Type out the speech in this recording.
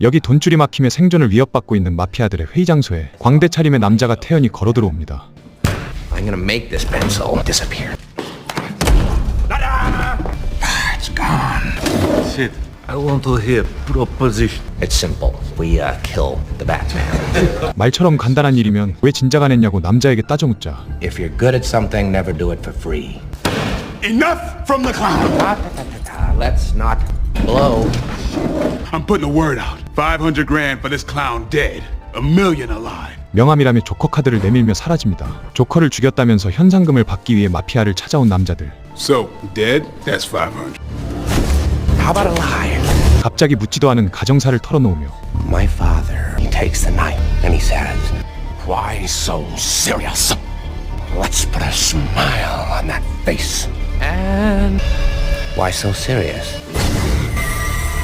여기 돈줄이 막히며 생존을 위협받고 있는 마피아들의 회의 장소에 광대 차림의 남자가 태연히 걸어 들어옵니다. I'm gonna make this pencil disappear. It's gone. Shit. I want to hear proposition. It's simple. We uh, kill the Batman. 말처럼 간단한 일이면 왜 진작 안 했냐고 남자에게 따져 묻자 if you're good at something, never do it for free. Enough from the clown. Ta-ta-ta-ta. Let's not blow. I'm putting the word out. 500 grand for this clown dead. A million alive. 명함이라며 조커 카드를 내밀며 사라집니다. 조커를 죽였다면서 현상금을 받기 위해 마피아를 찾아온 남자들 So, dead? That's 500. How about alive? 갑자기 묻지도 않은 가정사를 털어놓으며 My father, he takes the knife and he says, Why so serious? Let's put a smile on that face. And why so serious?